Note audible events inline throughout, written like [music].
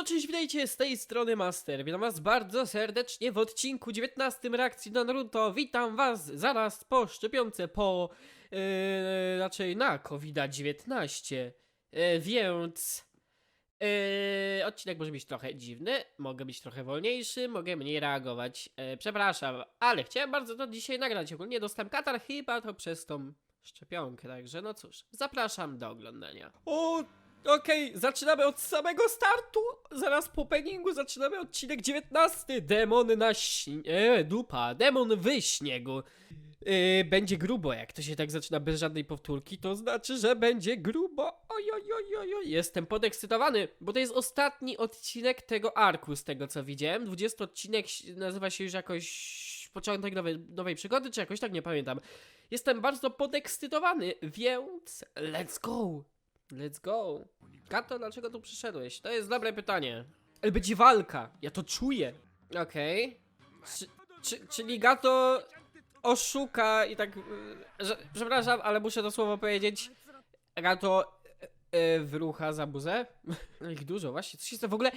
Siemano, cześć, witajcie z tej strony Master. Witam was bardzo serdecznie w odcinku 19 reakcji na Naruto. Witam was zaraz po szczepionce, po... Yy, raczej na COVID-19. Yy, więc... Yy, odcinek może być trochę dziwny, mogę być trochę wolniejszy, mogę mniej reagować. Yy, przepraszam, ale chciałem bardzo to dzisiaj nagrać. Ogólnie dostałem katar chyba to przez tą szczepionkę, także no cóż, zapraszam do oglądania. O, Okej, zaczynamy od samego startu. Zaraz po openingu zaczynamy odcinek 19. Demon na śnie... dupa. Demon w śniegu. Yy, będzie grubo, jak to się tak zaczyna bez żadnej powtórki, to znaczy, że będzie grubo. Oj, oj, oj, oj, oj. Jestem podekscytowany, bo to jest ostatni odcinek tego arku, z tego co widziałem. 20 odcinek nazywa się już jakoś początek nowej, nowej przygody, czy jakoś tak, nie pamiętam. Jestem bardzo podekscytowany, więc let's go. Let's go. Gato, dlaczego tu przyszedłeś? To jest dobre pytanie. Ale będzie walka, ja to czuję. Okej. Czy, czy, czyli Gato oszuka i tak... y, Że, przepraszam, ale muszę to słowo powiedzieć. Gato y, y, wyrucha za buzę. [laughs] No ich dużo, właśnie. Co się stało? W ogóle...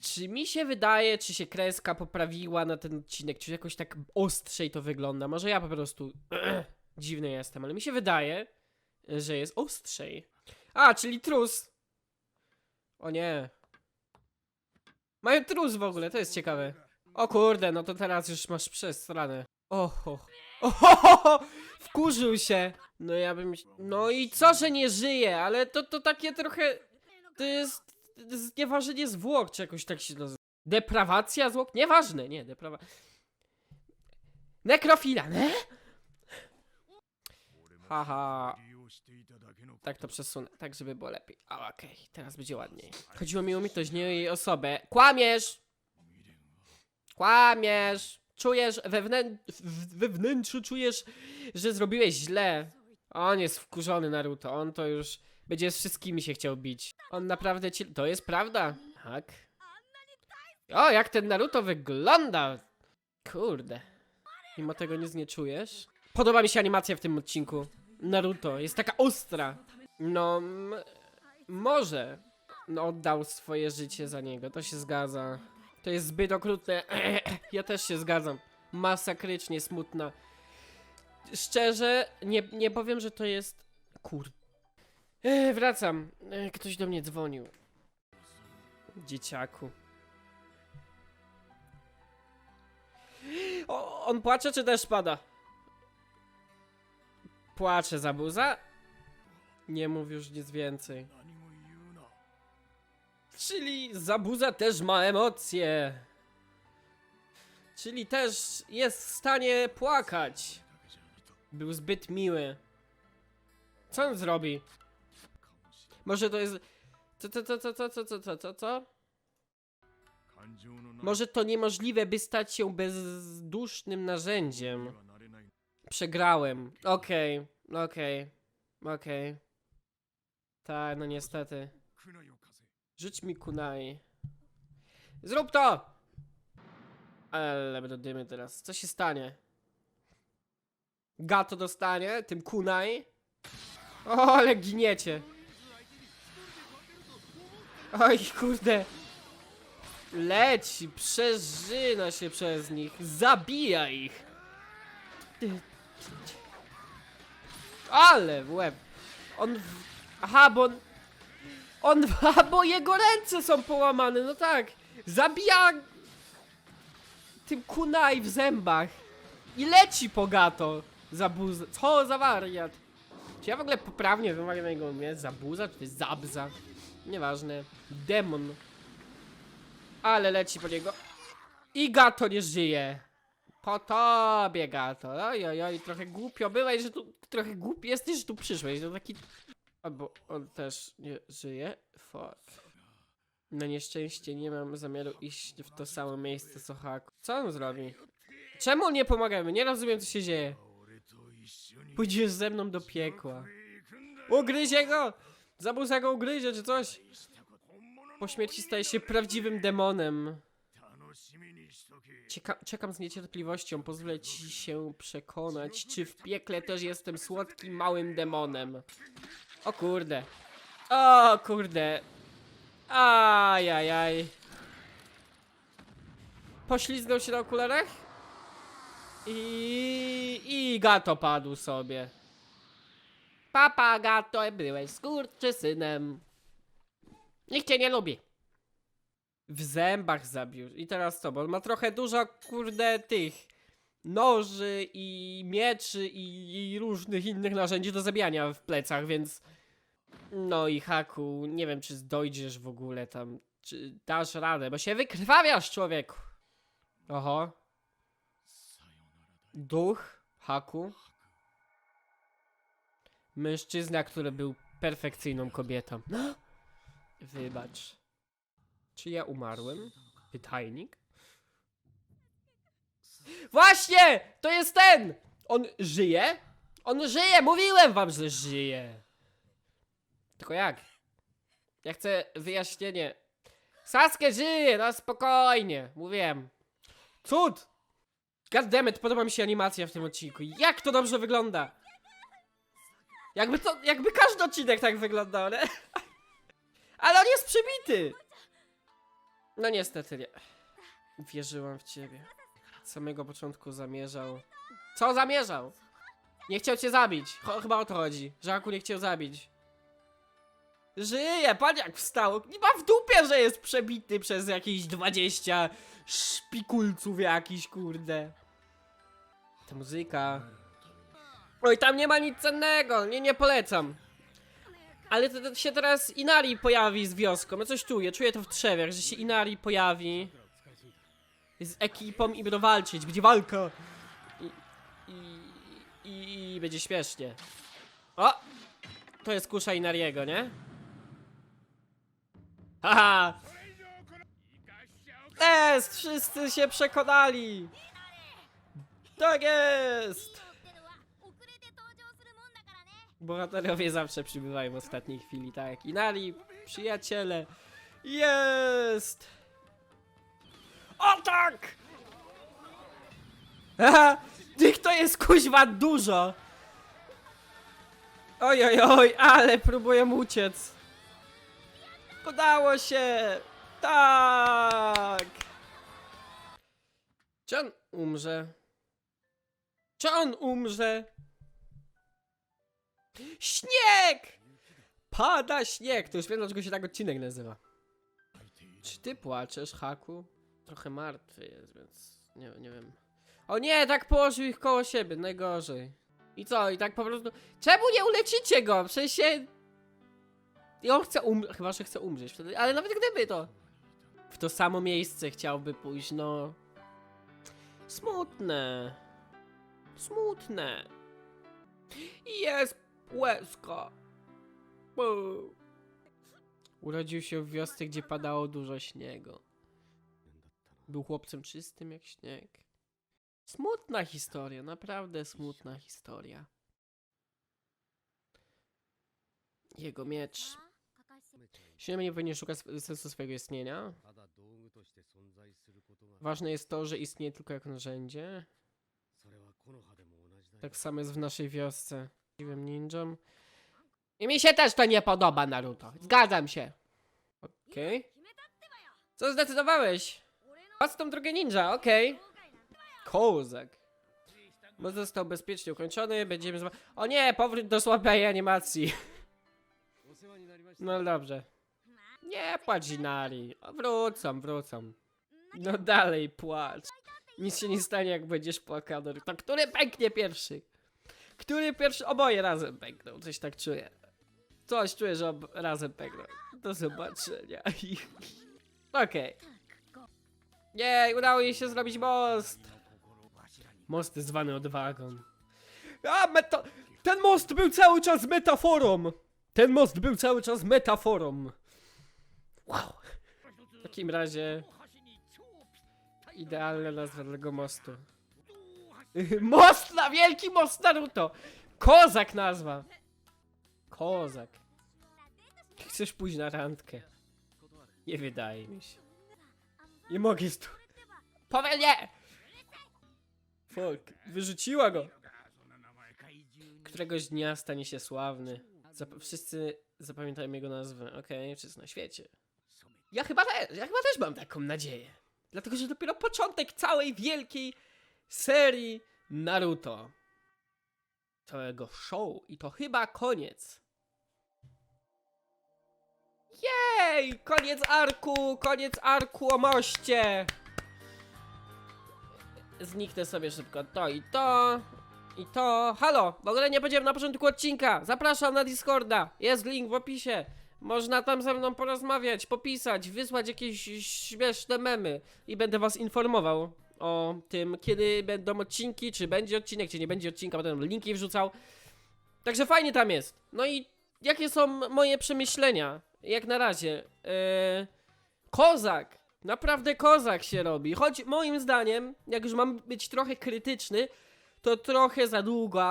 Czy mi się wydaje, czy się kreska poprawiła na ten odcinek, czy jakoś tak ostrzej to wygląda? Może ja po prostu [clears throat] dziwny jestem, ale mi się wydaje, że jest ostrzej. A, czyli trus. O nie. Mają trus w ogóle, to jest ciekawe. O kurde, no to teraz już masz przestranę. Oho. Oho, wkurzył się. No ja bym... No i co, że nie żyje, ale to, to takie trochę... To jest... To jest zwłok, czy jakoś tak się nazywa. Deprawacja zwłok? Nieważne, nie, deprawa... Nekrofila, ne? Haha. Tak to przesunę, tak żeby było lepiej. Okej, teraz będzie ładniej. Chodziło mi o umiejętność, nie jej osobę. Kłamiesz! Kłamiesz! Czujesz, wewnę... w- we wnętrzu czujesz, że zrobiłeś źle. On jest wkurzony Naruto, on to już będzie z wszystkimi się chciał bić. On naprawdę ci... To jest prawda. Tak. O, jak ten Naruto wygląda! Kurde. Mimo tego nic nie czujesz? Podoba mi się animacja w tym odcinku. Naruto jest taka ostra. No, może no, oddał swoje życie za niego, to się zgadza. To jest zbyt okrutne. [clears throat] Ja też się zgadzam. Masakrycznie smutna. Szczerze, nie, nie powiem, że to jest. Kur. E, wracam. E, ktoś do mnie dzwonił. Dzieciaku. O, on płacze czy też pada? Płacze za buza? Nie mów już nic więcej. Czyli Zabuza też ma emocje. Czyli też jest w stanie płakać. Był zbyt miły. Co on zrobi? Może to jest... Co, co, co, co, co, co, co, co, co, co? Może to niemożliwe, by stać się bezdusznym narzędziem. Przegrałem. Okej, okej, okej. Tak, no niestety. Rzuć mi kunai. Zrób to! Ale będą dymy teraz. Co się stanie? Gato dostanie tym kunai. O, ale giniecie. Oj, kurde. Leci, przeżyna się przez nich. Zabija ich. Ale w łeb. On. W... Aha, bo on. On. [laughs] Bo jego ręce są połamane, no tak. Zabija. Tym kunai w zębach. I leci po gato. Zabuza. Co za wariat. Czy ja w ogóle poprawnie wymawiam jego imię? Zabuza czy zabza? Nieważne. Demon. Ale leci po niego. I gato nie żyje. Po tobie, gato. Oj, oj, oj, trochę głupio byłeś, że tu... Trochę głupi jesteś, że tu przyszłeś. To taki... Albo on też nie żyje. Fuck. Na nieszczęście nie mam zamiaru iść w to samo miejsce co Haku. Co on zrobi? Czemu nie pomagamy? Nie rozumiem co się dzieje. Pójdziesz ze mną do piekła. Ugryzie go! Zabuza go ugryzie czy coś. Po śmierci staje się prawdziwym demonem. Cieka czekam z niecierpliwością, pozwolę ci się przekonać, czy w piekle też jestem słodkim małym demonem. O kurde. O kurde. Ajajaj. Poślizgnął się na okularach? I... i gato padł sobie. Papa gato, byłeś skurczysynem. Nikt cię nie lubi. W zębach zabił. I teraz co, bo on ma trochę dużo, kurde, tych noży i mieczy i, i różnych innych narzędzi do zabijania w plecach, więc... No i Haku, nie wiem czy dojdziesz w ogóle tam, czy dasz radę, bo się wykrwawiasz człowieku. Oho. Duch Haku. Mężczyzna, który był perfekcyjną kobietą. [gasps] Wybacz. Czy ja umarłem? Pytajnik? Właśnie! To jest ten! On żyje? On żyje! Mówiłem wam, że żyje! Tylko jak? Ja chcę wyjaśnienie. Sasuke żyje, no spokojnie. Mówiłem. Cud! Goddammit, podoba mi się animacja w tym odcinku. Jak to dobrze wygląda! Jakby to, jakby każdy odcinek tak wyglądał, nie? [laughs] Ale on jest przybity! No niestety nie. Wierzyłam w ciebie. Z samego początku zamierzał. Co zamierzał? Nie chciał cię zabić. Chyba o to chodzi. Że Aku nie chciał zabić. Żyje, patrz jak wstał. Nie ma w dupie, że jest przebity przez jakieś 20 szpikulców jakiś, kurde. Ta muzyka. Oj, tam nie ma nic cennego. Nie, nie polecam. Ale to, to się teraz Inari pojawi z wioską. Ja coś czuję, czuję to w trzewiach, że się Inari pojawi. Z ekipą i będą walczyć, będzie walka. I, i, i, i będzie śmiesznie. O! To jest kusza Inariego, nie? Haha! Jest! Wszyscy się przekonali! Tak jest! Bohaterowie zawsze przybywają w ostatniej chwili, tak. Inari, przyjaciele. Jest! O tak! Haha! Tych to jest kuźwa dużo! Oj, oj, oj, ale próbuję uciec. Udało się! Tak! Czy on umrze? Czy on umrze? Śnieg! Pada śnieg! To już wiem, dlaczego się tak odcinek nazywa. Czy ty płaczesz, Haku? Trochę martwy jest, więc nie, nie wiem. O nie, tak położył ich koło siebie, najgorzej. I co, i tak po prostu... Czemu nie ulecicie go? W sensie... I on chce umrzeć, chyba, że chce umrzeć wtedy, ale nawet gdyby to... W to samo miejsce chciałby pójść, no... Smutne. Smutne łezka. Urodził się w wiosce, gdzie padało dużo śniegu. Był chłopcem czystym jak śnieg. Smutna historia, naprawdę smutna historia. Jego miecz. Ziemia nie powinien szukać sensu swojego istnienia. Ważne jest to, że istnieje tylko jako narzędzie. Tak samo jest w naszej wiosce prawdziwym ninją. I mi się też to nie podoba, Naruto. Zgadzam się. Okej. Okay. Co zdecydowałeś? Patrz tą drogę ninja, okej. Okay. Kozak. Bo został bezpiecznie ukończony, będziemy z... O nie, powrót do słabej animacji. No dobrze. Nie płacz, Inari. Wrócą, wrócą. No dalej płacz. Nic się nie stanie, jak będziesz płakał. To który pęknie pierwszy? Który pierwszy? Oboje razem pękną, coś tak czuję. Coś czuję, że ob... razem pękną. Do zobaczenia. [laughs] Okej. Jej, udało jej się zrobić most. Most zwany odwagą. A, meta... Ten most był cały czas metaforą! Ten most był cały czas metaforą. Wow. W takim razie... Idealna nazwa dla tego mostu. [laughs] Most na wielki most Naruto! Kozak nazwa! Kozak. Chcesz pójść na randkę? Nie wydaje mi się. Nie mogę stu... Powiedz nie! Fuck, wyrzuciła go. Któregoś dnia stanie się sławny. Zap wszyscy zapamiętają jego nazwę. Okej, wszyscy na świecie. Ja chyba ja chyba też mam taką nadzieję. Dlatego, że dopiero początek całej wielkiej serii Naruto. Całego show i to chyba koniec. Jej! Koniec arku! Koniec arku o moście! Zniknę sobie szybko to i to. I to. Halo! W ogóle nie powiedziałem na początku odcinka. Zapraszam na Discorda. Jest link w opisie. Można tam ze mną porozmawiać, popisać, wysłać jakieś śmieszne memy i będę was informował o tym, kiedy będą odcinki, czy będzie odcinek, czy nie będzie odcinka, będę linki wrzucał. Także fajnie tam jest. No i jakie są moje przemyślenia? Jak na razie. Eee, kozak! Naprawdę kozak się robi. Choć moim zdaniem, jak już mam być trochę krytyczny, to trochę za długo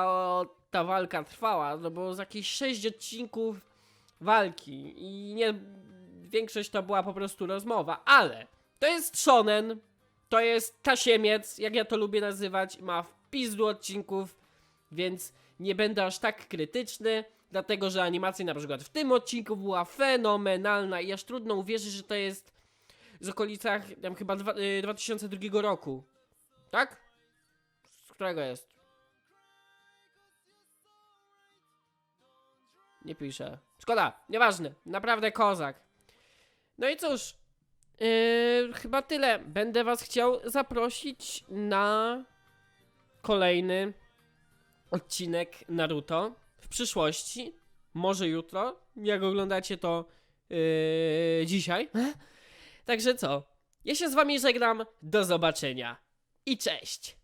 ta walka trwała, no bo z jakieś 6 odcinków walki i nie większość to była po prostu rozmowa, ale to jest shonen, to jest tasiemiec, jak ja to lubię nazywać, ma w pizdu odcinków, więc nie będę aż tak krytyczny, dlatego że animacja na przykład w tym odcinku była fenomenalna i aż trudno uwierzyć, że to jest z okolicach tam chyba dwa, y, 2002 roku. Tak? Z którego jest? Nie piszę. Szkoda, nieważne. Naprawdę kozak. No i cóż. Yy, chyba tyle. Będę was chciał zaprosić na kolejny odcinek Naruto w przyszłości. Może jutro, jak oglądacie to yy, dzisiaj. Także co? Ja się z wami żegnam. Do zobaczenia. I cześć.